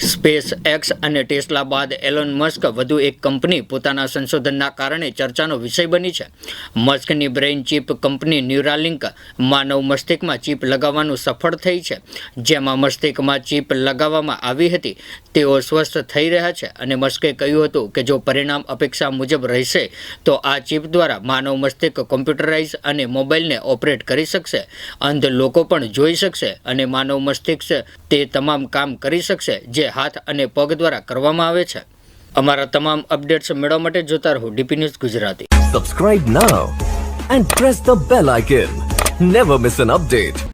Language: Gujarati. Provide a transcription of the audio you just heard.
સ્પેસ એક્સ અને ટેસ્લા બાદ એલોન મસ્ક વધુ એક કંપની પોતાના સંશોધનના કારણે ચર્ચાનો વિષય બની છે. મસ્કની બ્રેઇન ચીપ કંપની ન્યુરાલિંક માનવ મસ્તિષ્કમાં ચીપ લગાવવાનું સફળ થઈ છે. જેમાં મસ્તિષ્કમાં ચીપ લગાવવામાં આવી હતી, તેઓ સ્વસ્થ થઈ રહ્યા છે અને મસ્કે કહ્યું હતું કે જો પરિણામ અપેક્ષા મુજબ રહેશે, તો આ ચીપ દ્વારા માનવ મસ્તિષ્ક કોમ્પ્યુટરાઇઝ અને મોબાઈલને ઓપરેટ કરી શકશે. અંધ લોકો પણ જોઈ શકશે અને માનવ મસ્તિષ્ક તે તમામ કામ કરી શકશે, જે હાથ અને પગ દ્વારા કરવામાં આવે છે અમારા તમામ અપડેટ્સ મેળવવા માટે જોતા રહો DP news Gujarati Subscribe now and press the bell icon. Never miss an update.